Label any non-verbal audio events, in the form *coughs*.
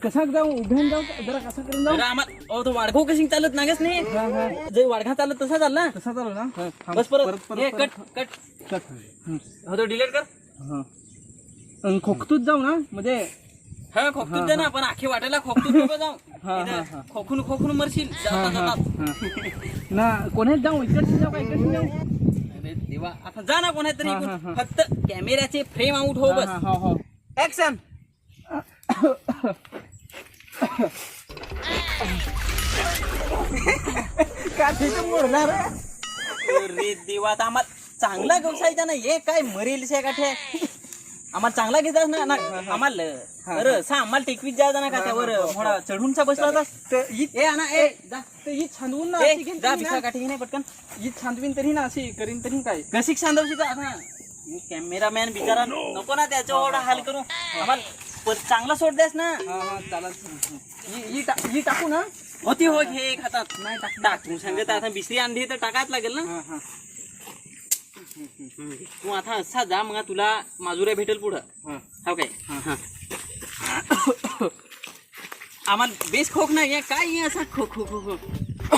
कसा जाऊ? उभ्यान जाऊ? जरा कसा करून जाऊ? आम्हाला तो वाडगाव कशी चालत नागच नाही. जे वाडगा चालत तसा चालला? कसा चालू ना. बस परत. परत हे, कट कट. कट. हं. तो डिलीट कर. हा. अन खोकतूच जाऊ ना? म्हणजे हा खोकतूच दे ना पण आखी वाटायला खोकतूच नको जाऊ. हा, हा, हा. खोकून खोकून मरशील. जाता जाता. हा. ना कोणाच जाऊ? इकडची जाऊ का इकडची जाऊ? अरे देवा. आता जा ना कोणा तरी हा, हा, हा. फक्त कॅमेऱ्याचे फ्रेम आउट हो हा, बस. हा, हो. हो ऍक्शन का मोडणार देवा आम्हाला चांगला गवसायचा ना हे काय मरेल शे काठे? आम्हाला चांगला घेतात ना ना? आम्हाला? अरे सा आम्हाला टेकवीत जायचा ना का त्यावर? मोडा चढूनचा बसला होता. ए आणा ए जा. तर ही छानवून ना ए, अशी घेईन जा तरी भिसा ना. काठी नाही पटकन. ही छानवीन तरी ना अशी करीन तरी काय? कशी सांदवशी जा आता कॅमेरामॅन बिचारा नको ना त्याच्या एवढा हाल करू. आम्हाला चांगला सोड द्यास ना. हा हा ही- ही ही टाकू ना. होती हो घे एक हातात. नाही टाक टाक तू सांगत आता बिसरी आणली तर टाकायच लागेल ना. हा हा. तू आता असा जा मग तुला माजुऱ्या भेटेल पुढं. हा. काय? हा. *coughs* आम्हाला बेस खोक नाही काय असा खो खो खो खो